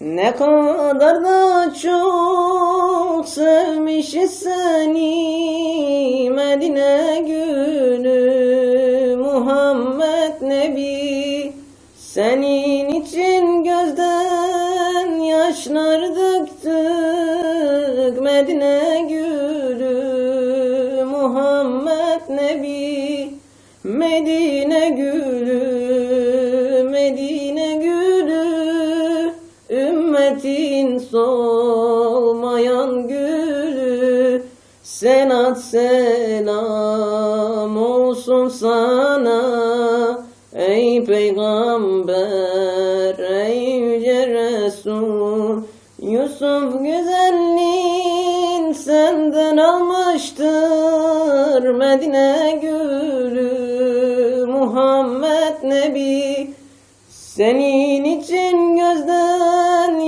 Ne kadar da çok sevmişiz seni Medine gülü Muhammed Nebi. Senin için gözden yaşlar döktük Medine gülü Muhammed Nebi. Medine gülü Ümmetin solmayan gülü Senat selam olsun sana. Ey peygamber, ey yüce Resul Yusuf güzelliğin senden almıştır. Medine gülü Muhammed Nebi senin için gözden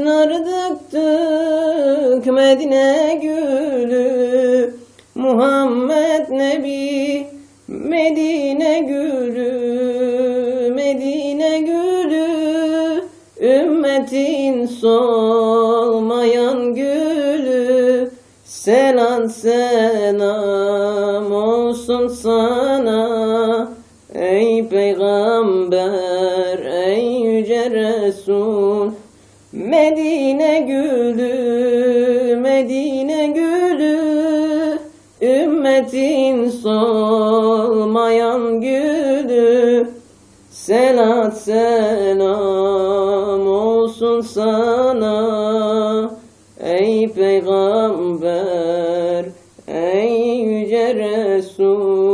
yaşlar döktük Medine gülü. Muhammed Nebi Medine gülü. Medine gülü Ümmetin solmayan gülü. Selam selam olsun sana Ey peygamber, ey yüce Resul Medine gülü, Medine gülü, ümmetin solmayan gülü. Selat selam olsun sana, ey peygamber, ey yüce Resul.